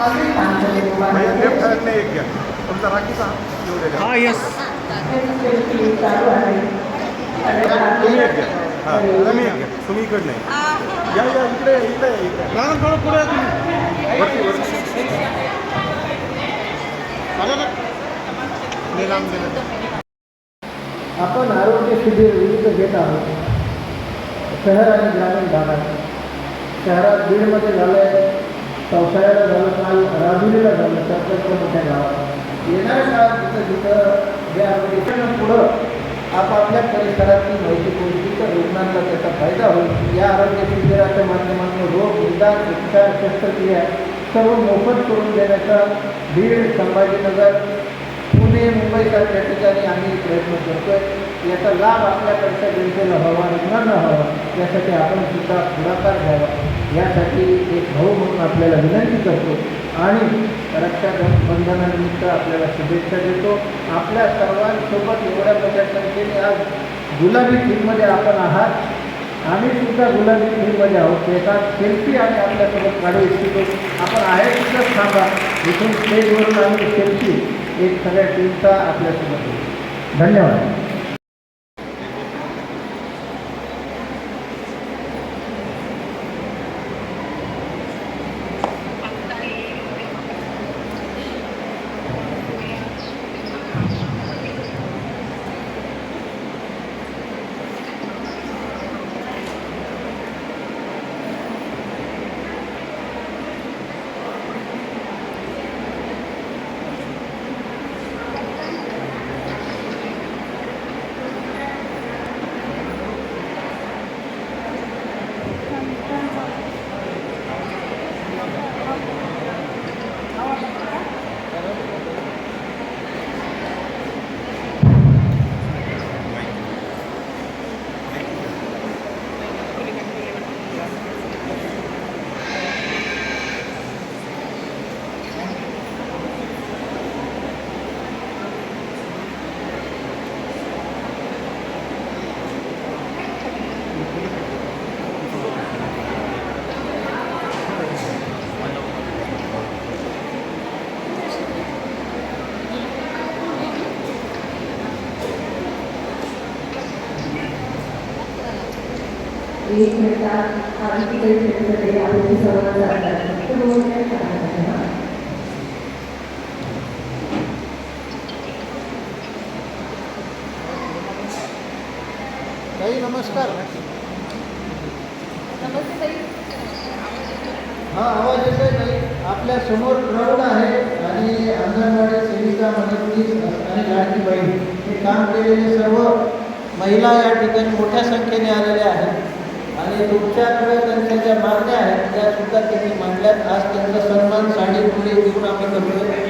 Left हँडने एक घ्या तुमचा राखीचा हात हा यस तुम्ही एक घ्या हां तुम्ही एक घ्या तुम्ही इकडे नाही या या इकडे इकडे इकडे थोडं पुढे तुम्ही वरती वरती आपण आरोग्य शिबिर विविध घेत आहोत. शहर आणि ग्रामीण भागात. शहरात बीडमध्ये झालं आहे पावसाळ्याला झालं काल राजुरीला झालं सरकारच्या मोठ्या गावात. येणाऱ्या काळात तिथं जिथं जे आपण पुढं आपापल्या परिसरातली माहिती कोणती तर रुग्णांना त्याचा फायदा होईल या आरोग्य शिबिराच्या माध्यमातून रोग निदान उपचार शस्त्रक्रिया सर्व मोफत करून देण्याचा बीड संभाजीनगर पुणे मुंबईसारख्या ठिकाणी आम्ही प्रयत्न करतोय. याचा लाभ आपल्याकडच्या जनतेला हवा रुग्णांना हवा यासाठी आपण सुद्धा पुढाकार घ्यावा. यासाठी एक भाऊ म्हणून आपल्याला विनंती करतो आणि रक्षाबंधनानिमित्त आपल्याला शुभेच्छा देतो. आपल्या सर्वांसोबत एवढ्या मोठ्या संख्येने आज गुलाबी थीममध्ये आपण आहात. आम्ही सुद्धा गुलाबी थीममध्ये आहोत. एका सेल्फी आम्ही आपल्यासोबत काढू इच्छितो. आपण आहे सुद्धा थांबा. इथून स्टेजवरून आम्ही सेल्फी एक सगळ्या टीमचा आपल्यासोबत धन्यवाद. एक मिनिटात सर्वांना जातात तर हा. ताई नमस्कार. हा आवाज येतोय ताई. आपल्यासमोर क्राऊड आहे आणि अंगणवाडी सेविका मदतनीस आणि लाडकी बहीण. हे काम केलेले सर्व महिला या ठिकाणी मोठ्या संख्येने आलेल्या आहेत. आणि तुमच्याकडे त्यांच्या ज्या मागण्या आहेत त्या सुद्धा त्यांनी मांडल्यात. आज त्यांचा सन्मान साडी पुढे देऊन आम्ही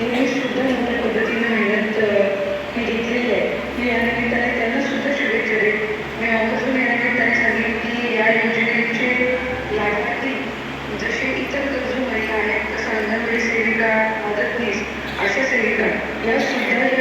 यांनीसुद्धा मोठ्या पद्धतीने मेहनत मी घेतलेली आहे मी या निमित्ताने त्यांनासुद्धा शुभेच्छा देईन मी ऑफिसून या की या योजनेचे लाभार्थी जसे इतर गरजू महिला आहेत तसं सेविका मदतनीस अशा सेविका यासुद्धा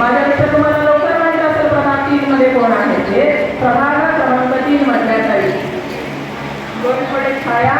माझ्यापेक्षा तुम्हाला लवकर माहिती असेल प्रभाग तीन मध्ये कोण आहे ते. प्रभाग क्रमांक तीन मधल्या ताई दोन छाया.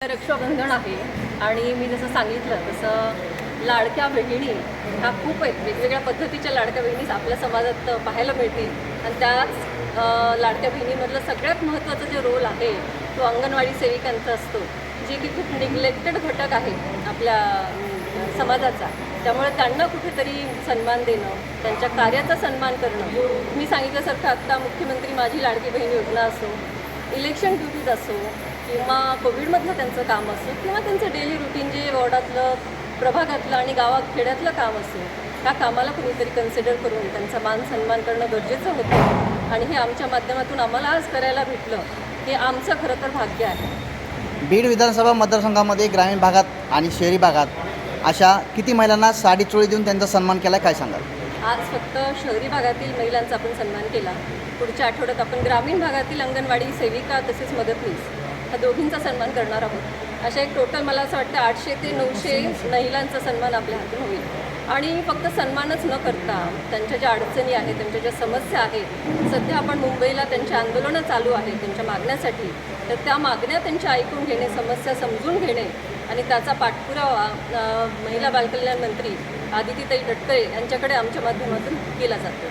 रक्षाबंधन आहे आणि मी जसं सांगितलं तसं लाडक्या बहिणी ह्या खूप आहेत. वेगवेगळ्या पद्धतीच्या लाडक्या बहिणीच आपल्या समाजात पाहायला मिळतील. आणि त्याच लाडक्या बहिणीमधलं सगळ्यात महत्त्वाचा जे रोल आहे तो अंगणवाडी सेविकांचा असतो. जे की खूप निग्लेक्टेड घटक आहे आपल्या समाजाचा. त्यामुळे त्यांना कुठेतरी सन्मान देणं त्यांच्या कार्याचा सन्मान करणं. मी सांगितल्यासारखं आत्ता मुख्यमंत्री माझी लाडकी बहीण योजना असो इलेक्शन ड्युटीज असो किंवा कोविडमधलं त्यांचं काम असो किंवा त्यांचं डेली रुटीन जे वॉर्डातलं प्रभागातलं आणि गावात खेड्यातलं काम असो त्या कामाला कुणीतरी कन्सिडर करून त्यांचा मान सन्मान करणं गरजेचं होतं. आणि हे आमच्या माध्यमातून आम्हाला आज करायला भेटलं हे आमचं खरं तर भाग्य आहे. बीड विधानसभा मतदारसंघामध्ये ग्रामीण भागात आणि शहरी भागात अशा किती महिलांना साडी चोळी देऊन त्यांचा सन्मान केला काय सांगाल? आज फक्त शहरी भागातील महिलांचा आपण सन्मान केला. पुढच्या आठवड्यात आपण ग्रामीण भागातील अंगणवाडी सेविका तसेच मदतनीस ह्या दोघींचा सन्मान करणार आहोत. अशा एक टोटल मला असं वाटतं आठशे ते नऊशे महिलांचा सन्मान आपल्या हातून होईल. आणि फक्त सन्मानच न करता त्यांच्या ज्या अडचणी आहेत त्यांच्या ज्या समस्या आहेत सध्या आपण मुंबईला त्यांची आंदोलनं चालू आहेत त्यांच्या मागण्यासाठी तर त्या मागण्या त्यांच्या ऐकून घेणे समस्या समजून घेणे आणि त्याचा पाठपुरावा महिला बालकल्याण मंत्री आदितीताई तटकरे यांच्याकडे आमच्या माध्यमातून केला जातो.